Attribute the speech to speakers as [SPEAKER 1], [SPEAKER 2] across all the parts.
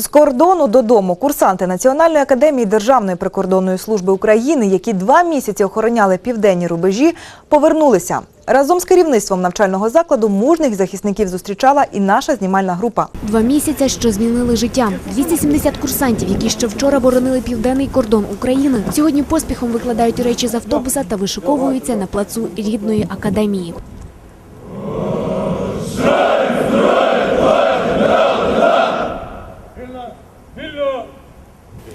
[SPEAKER 1] З кордону додому курсанти Національної академії Державної прикордонної служби України, які два місяці охороняли південні рубежі, повернулися. Разом з керівництвом навчального закладу мужних захисників зустрічала і наша знімальна група.
[SPEAKER 2] Два місяця, що змінили життя. 270 курсантів, які ще вчора боронили південний кордон України, сьогодні поспіхом викладають речі з автобуса та вишиковуються на плацу рідної академії.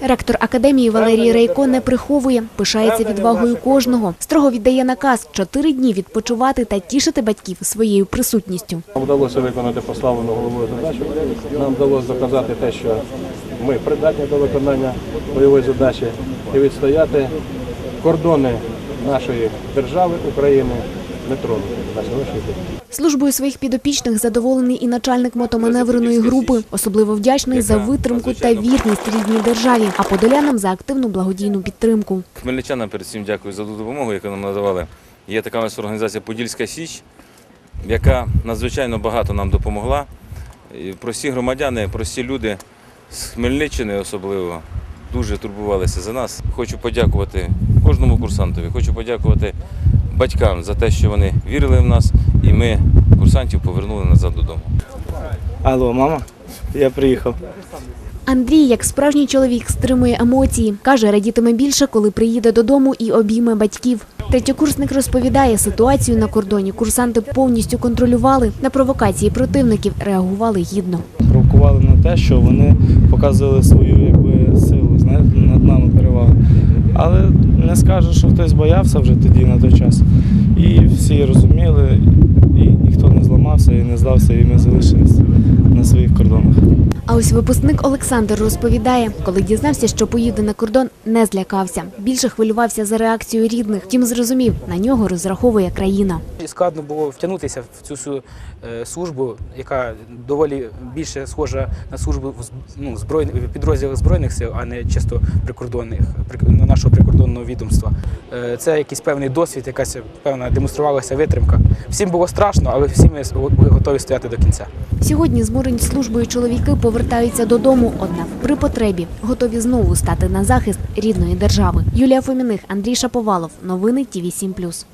[SPEAKER 2] Ректор академії Валерій Рейко не приховує, пишається відвагою кожного. Строго віддає наказ чотири дні відпочивати та тішити батьків своєю присутністю.
[SPEAKER 3] Нам вдалося виконати поставлену головою задачу. Нам вдалося доказати те, що ми придатні до виконання бойової задачі і відстояти кордони нашої держави України не тронути.
[SPEAKER 2] Службою своїх підопічних задоволений і начальник мотоманевреної групи. Особливо вдячний за витримку та вірність рідній державі, а подолянам за активну благодійну підтримку.
[SPEAKER 4] Хмельничанам перед цим дякую за ту допомогу, яку нам надавали. Є така у нас організація Подільська Січ, яка надзвичайно багато нам допомогла. І Прості громадяни, прості люди з Хмельниччини особливо дуже турбувалися за нас. Хочу подякувати кожному курсантові, хочу подякувати батькам за те, що вони вірили в нас, і ми курсантів повернули назад додому.
[SPEAKER 5] Алло, мама, я приїхав.
[SPEAKER 2] Андрій, як справжній чоловік, стримує емоції. Каже, радітиме більше, коли приїде додому і обійме батьків. Третьокурсник розповідає, ситуацію на кордоні курсанти повністю контролювали. На провокації противників реагували гідно.
[SPEAKER 5] Провокували на те, що вони показували свою якби, силу, знаєте, над нами перевагу. Але не скажу, що хтось боявся вже тоді на той час. І всі розуміли, і ніхто не зламався і не здався, і ми залишилися на своїх кордонах.
[SPEAKER 2] А ось випускник Олександр розповідає, коли дізнався, що поїде на кордон, не злякався. Більше хвилювався за реакцію рідних. Втім, зрозумів, на нього розраховує країна.
[SPEAKER 6] І складно було втягнутися в цю всю е, службу, яка доволі більше схожа на службу з- ну, збройних підрозділах збройних сил, а не чисто прикордонних прик- ну, нашого прикордонного відомства. Е, Це якийсь певний досвід, якась певна демонструвалася витримка. Всім було страшно, але всі ми були готові стояти до кінця.
[SPEAKER 2] Сьогодні зморені службою чоловіки повертаються додому, однак при потребі готові знову стати на захист рідної держави. Юлія Фоміних, Андрій Шаповалов. Новини ТІВІ 7+.